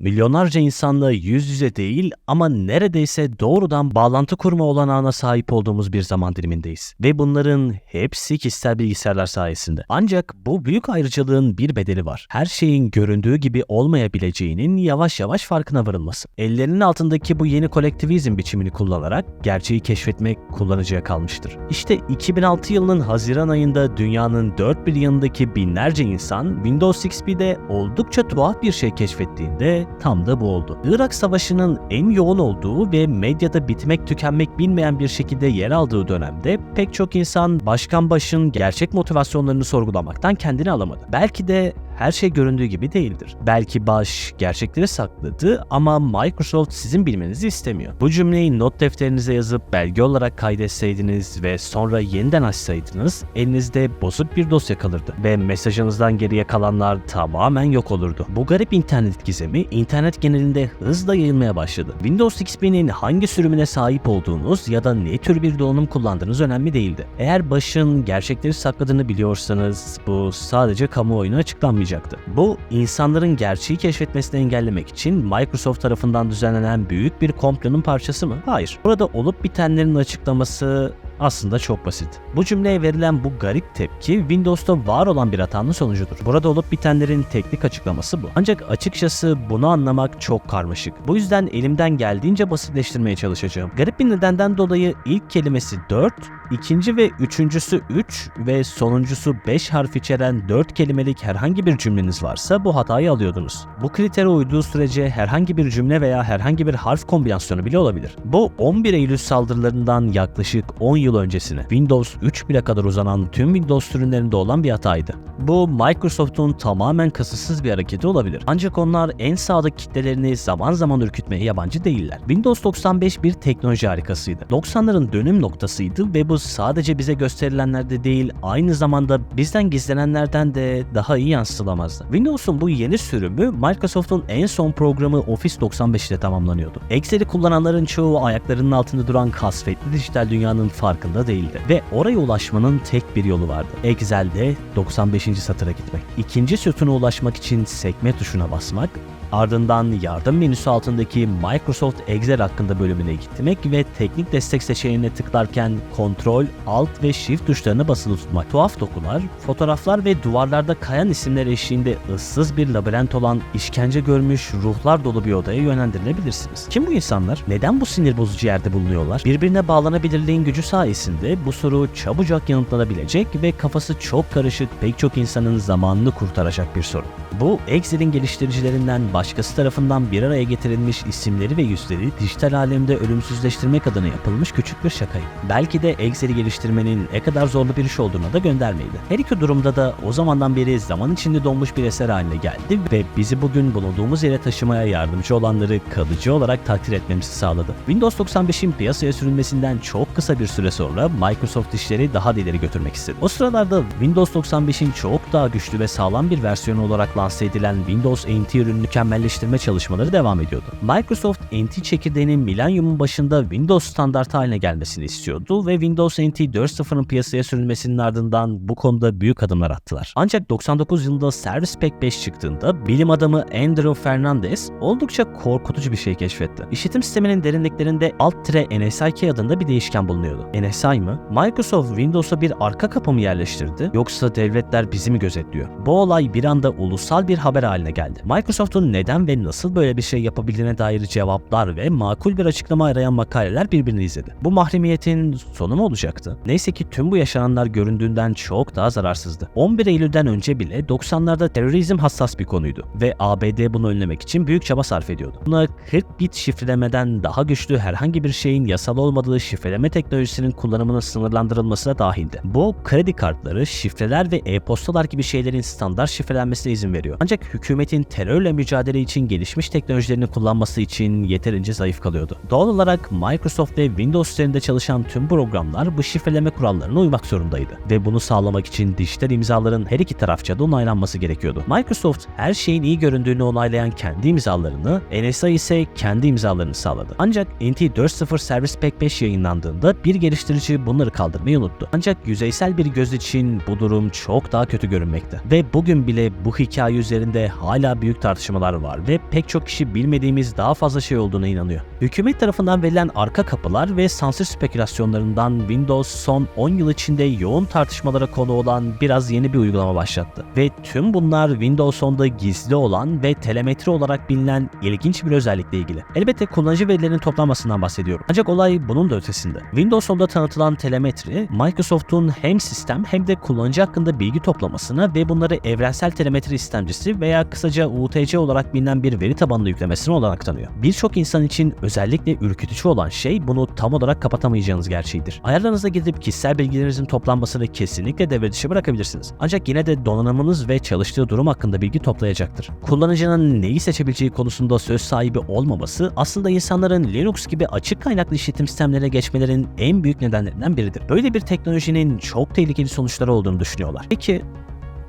Milyonlarca insanla yüz yüze değil ama neredeyse doğrudan bağlantı kurma olanağına sahip olduğumuz bir zaman dilimindeyiz. Ve bunların hepsi kişisel bilgisayarlar sayesinde. Ancak bu büyük ayrıcalığın bir bedeli var. Her şeyin göründüğü gibi olmayabileceğinin yavaş yavaş farkına varılması. Ellerinin altındaki bu yeni kolektivizm biçimini kullanarak gerçeği keşfetmek kullanıcıya kalmıştır. İşte 2006 yılının Haziran ayında dünyanın dört bir yanındaki binlerce insan Windows XP'de oldukça tuhaf bir şey keşfettiğinde tam da bu oldu. Irak Savaşı'nın en yoğun olduğu ve medyada bitmek tükenmek bilmeyen bir şekilde yer aldığı dönemde pek çok insan Başkan Baş'ın gerçek motivasyonlarını sorgulamaktan kendini alamadı. Belki de her şey göründüğü gibi değildir. Belki baş gerçekleri sakladı ama Microsoft sizin bilmenizi istemiyor. Bu cümleyi not defterinize yazıp belge olarak kaydetseydiniz ve sonra yeniden açsaydınız elinizde bozuk bir dosya kalırdı ve mesajınızdan geriye kalanlar tamamen yok olurdu. Bu garip internet gizemi internet genelinde hızla yayılmaya başladı. Windows XP'nin hangi sürümüne sahip olduğunuz ya da ne tür bir donanım kullandığınız önemli değildi. Eğer başın gerçekleri sakladığını biliyorsanız bu sadece kamuoyuna açıklanmayacak olmayacaktı. Bu insanların gerçeği keşfetmesini engellemek için Microsoft tarafından düzenlenen büyük bir komplonun parçası mı? Hayır. Burada olup bitenlerin açıklaması aslında çok basit. Bu cümleye verilen bu garip tepki Windows'ta var olan bir hatanın sonucudur. Burada olup bitenlerin teknik açıklaması bu. Ancak açıkçası bunu anlamak çok karmaşık. Bu yüzden elimden geldiğince basitleştirmeye çalışacağım. Garip bir nedenden dolayı ilk kelimesi 4, ikinci ve üçüncüsü 3 ve sonuncusu 5 harf içeren 4 kelimelik herhangi bir cümleniz varsa bu hatayı alıyordunuz. Bu kritere uyduğu sürece herhangi bir cümle veya herhangi bir harf kombinasyonu bile olabilir. Bu 11 Eylül saldırılarından yaklaşık 10 yıl öncesine Windows 3 bile kadar uzanan tüm Windows sürümlerinde olan bir hataydı. Bu Microsoft'un tamamen kasıtsız bir hareketi olabilir. Ancak onlar en sadık kitlelerini zaman zaman ürkütmeye yabancı değiller. Windows 95 bir teknoloji harikasıydı. 90'ların dönüm noktasıydı ve bu sadece bize gösterilenlerde değil aynı zamanda bizden gizlenenlerden de daha iyi yansıtılamazdı. Windows'un bu yeni sürümü Microsoft'un en son programı Office 95 ile tamamlanıyordu. Excel'i kullananların çoğu ayaklarının altında duran kasvetli dijital dünyanın farkında değildi ve oraya ulaşmanın tek bir yolu vardı. Excel'de 95 satıra gitmek. İkinci sütuna ulaşmak için sekme tuşuna basmak Ardından yardım menüsü altındaki Microsoft Excel hakkında bölümüne gitmek ve teknik destek seçeneğine tıklarken Ctrl, Alt ve Shift tuşlarını basılı tutmak. Tuhaf dokular, fotoğraflar ve duvarlarda kayan isimler eşliğinde ıssız bir labirent olan işkence görmüş ruhlar dolu bir odaya yönlendirilebilirsiniz. Kim bu insanlar? Neden bu sinir bozucu yerde bulunuyorlar? Birbirine bağlanabilirliğin gücü sayesinde bu soru çabucak yanıtlanabilecek ve kafası çok karışık pek çok insanın zamanını kurtaracak bir soru. Bu Excel'in geliştiricilerinden başkası tarafından bir araya getirilmiş isimleri ve yüzleri dijital alemde ölümsüzleştirmek adına yapılmış küçük bir şakaydı. Belki de Excel'i geliştirmenin ne kadar zorlu bir iş olduğuna da göndermeydi. Her iki durumda da o zamandan beri zaman içinde donmuş bir eser haline geldi ve bizi bugün bulunduğumuz yere taşımaya yardımcı olanları kalıcı olarak takdir etmemizi sağladı. Windows 95'in piyasaya sürülmesinden çok kısa bir süre sonra Microsoft işleri daha da ileri götürmek istedi. O sıralarda Windows 95'in çok daha güçlü ve sağlam bir versiyonu olarak lanse edilen Windows NT ürününü mükemmelleştirme çalışmaları devam ediyordu. Microsoft NT çekirdeğinin milenyumun başında Windows standartı haline gelmesini istiyordu ve Windows NT 4.0'ın piyasaya sürülmesinin ardından bu konuda büyük adımlar attılar. Ancak 99 yılında Service Pack 5 çıktığında bilim adamı Andrew Fernandez oldukça korkutucu bir şey keşfetti. İşletim sisteminin derinliklerinde Alt-NSIK adında bir değişken bulunuyordu. NSI mı? Microsoft Windows'a bir arka kapı mı yerleştirdi yoksa devletler bizi mi gözetliyor? Bu olay bir anda ulusal bir haber haline geldi. Microsoft'un neden ve nasıl böyle bir şey yapabildiğine dair cevaplar ve makul bir açıklama arayan makaleler birbirini izledi. Bu mahremiyetin sonu mu olacaktı? Neyse ki tüm bu yaşananlar göründüğünden çok daha zararsızdı. 11 Eylül'den önce bile 90'larda terörizm hassas bir konuydu ve ABD bunu önlemek için büyük çaba sarf ediyordu. Buna 40 bit şifrelemeden daha güçlü herhangi bir şeyin yasal olmadığı şifreleme teknolojisinin kullanımının sınırlandırılması da dahildi. Bu kredi kartları, şifreler ve e-postalar gibi şeylerin standart şifrelenmesine izin veriyor. Ancak hükümetin terörle mücadele için gelişmiş teknolojilerini kullanması için yeterince zayıf kalıyordu. Doğal olarak Microsoft ve Windows üzerinde çalışan tüm programlar bu şifreleme kurallarına uymak zorundaydı ve bunu sağlamak için dijital imzaların her iki tarafça da onaylanması gerekiyordu. Microsoft her şeyin iyi göründüğünü onaylayan kendi imzalarını, NSA ise kendi imzalarını sağladı. Ancak NT 4.0 Service Pack 5 yayınlandığında bir geliştirici bunları kaldırmayı unuttu. Ancak yüzeysel bir göz için bu durum çok daha kötü görünmekte. Ve bugün bile bu hikaye üzerinde hala büyük tartışmalar sınırları var ve pek çok kişi bilmediğimiz daha fazla şey olduğuna inanıyor. Hükümet tarafından verilen arka kapılar ve sansür spekülasyonlarından Windows son 10 yıl içinde yoğun tartışmalara konu olan biraz yeni bir uygulama başlattı. Ve tüm bunlar Windows 10'da gizli olan ve telemetri olarak bilinen ilginç bir özellikle ilgili. Elbette kullanıcı verilerinin toplanmasından bahsediyorum. Ancak olay bunun da ötesinde. Windows 10'da tanıtılan telemetri, Microsoft'un hem sistem hem de kullanıcı hakkında bilgi toplamasına ve bunları evrensel telemetri istemcisi veya kısaca UTC olarak bilinen bir veri tabanına yüklemesine olarak tanıyor. Birçok insan için özellikle ürkütücü olan şey bunu tam olarak kapatamayacağınız gerçeğidir. Ayarlarınıza gidip kişisel bilgilerinizin toplanmasını kesinlikle devre dışı bırakabilirsiniz. Ancak yine de donanımınız ve çalıştığı durum hakkında bilgi toplayacaktır. Kullanıcının neyi seçebileceği konusunda söz sahibi olmaması aslında insanların Linux gibi açık kaynaklı işletim sistemlerine geçmelerin en büyük nedenlerinden biridir. Böyle bir teknolojinin çok tehlikeli sonuçları olduğunu düşünüyorlar. Peki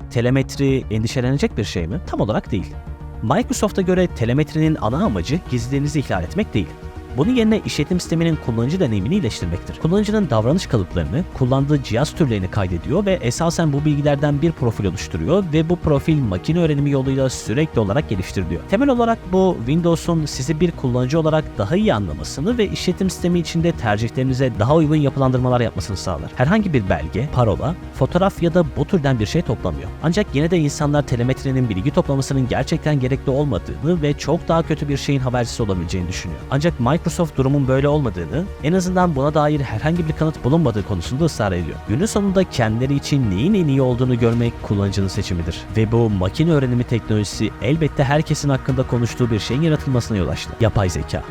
telemetri endişelenecek bir şey mi? Tam olarak değil. Microsoft'a göre telemetrinin ana amacı gizliliğinizi ihlal etmek değil. Bunun yerine işletim sisteminin kullanıcı deneyimini iyileştirmektir. Kullanıcının davranış kalıplarını, kullandığı cihaz türlerini kaydediyor ve esasen bu bilgilerden bir profil oluşturuyor ve bu profil makine öğrenimi yoluyla sürekli olarak geliştiriliyor. Temel olarak bu Windows'un sizi bir kullanıcı olarak daha iyi anlamasını ve işletim sistemi içinde tercihlerinize daha uygun yapılandırmalar yapmasını sağlar. Herhangi bir belge, parola, fotoğraf ya da bu türden bir şey toplamıyor. Ancak yine de insanlar telemetrinin bilgi toplamasının gerçekten gerekli olmadığını ve çok daha kötü bir şeyin habercisi olabileceğini düşünüyor. Ancak Microsoft durumun böyle olmadığını, en azından buna dair herhangi bir kanıt bulunmadığı konusunda ısrar ediyor. Günün sonunda kendileri için neyin en iyi olduğunu görmek kullanıcının seçimidir. Ve bu makine öğrenimi teknolojisi elbette herkesin hakkında konuştuğu bir şeyin yaratılmasına yol açtı. Yapay zeka.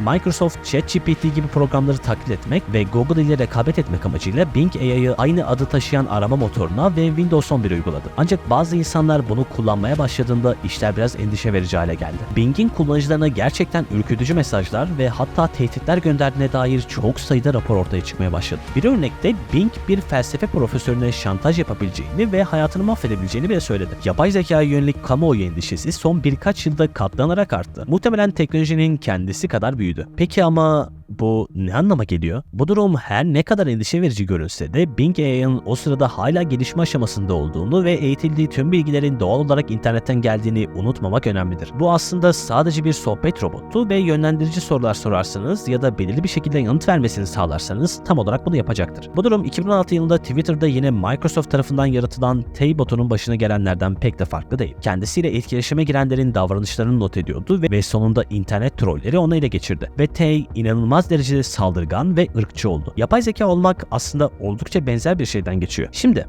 Microsoft ChatGPT gibi programları taklit etmek ve Google ile rekabet etmek amacıyla Bing AI'yı aynı adı taşıyan arama motoruna ve Windows 11 uyguladı. Ancak bazı insanlar bunu kullanmaya başladığında işler biraz endişe verici hale geldi. Bing'in kullanıcılarına gerçekten ürkütücü mesajlar ve hatta tehditler gönderdiğine dair çok sayıda rapor ortaya çıkmaya başladı. Bir örnekte Bing bir felsefe profesörüne şantaj yapabileceğini ve hayatını mahvedebileceğini bile söyledi. Yapay zekaya yönelik kamuoyu endişesi son birkaç yılda katlanarak arttı. Muhtemelen teknolojinin kendisi kadar büyüdü. Peki ama bu ne anlama geliyor? Bu durum her ne kadar endişe verici görünse de Bing AI'ın o sırada hala gelişme aşamasında olduğunu ve eğitildiği tüm bilgilerin doğal olarak internetten geldiğini unutmamak önemlidir. Bu aslında sadece bir sohbet robotu ve yönlendirici sorular sorarsanız ya da belirli bir şekilde yanıt vermesini sağlarsanız tam olarak bunu yapacaktır. Bu durum 2016 yılında Twitter'da yine Microsoft tarafından yaratılan Tay-botunun başına gelenlerden pek de farklı değil. Kendisiyle etkileşime girenlerin davranışlarını not ediyordu ve, ve sonunda internet trolleri onu ele geçirdi. Ve Tay inanılmaz derecede saldırgan ve ırkçı oldu. Yapay zeka olmak aslında oldukça benzer bir şeyden geçiyor. Şimdi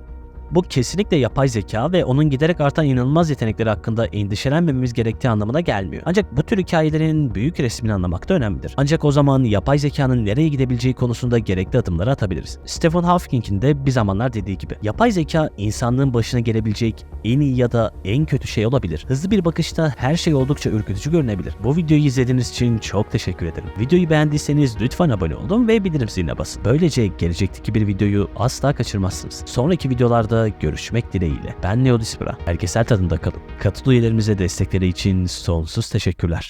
bu kesinlikle yapay zeka ve onun giderek artan inanılmaz yetenekleri hakkında endişelenmememiz gerektiği anlamına gelmiyor. Ancak bu tür hikayelerin büyük resmini anlamak da önemlidir. Ancak o zaman yapay zekanın nereye gidebileceği konusunda gerekli adımları atabiliriz. Stephen Hawking'in de bir zamanlar dediği gibi yapay zeka insanlığın başına gelebilecek en iyi ya da en kötü şey olabilir. Hızlı bir bakışta her şey oldukça ürkütücü görünebilir. Bu videoyu izlediğiniz için çok teşekkür ederim. Videoyu beğendiyseniz lütfen abone olun ve bildirim ziline basın. Böylece gelecekteki bir videoyu asla kaçırmazsınız. Sonraki videolarda görüşmek dileğiyle. Ben Dispera. Herkes her tadında kalın. Katıl üyelerimize destekleri için sonsuz teşekkürler.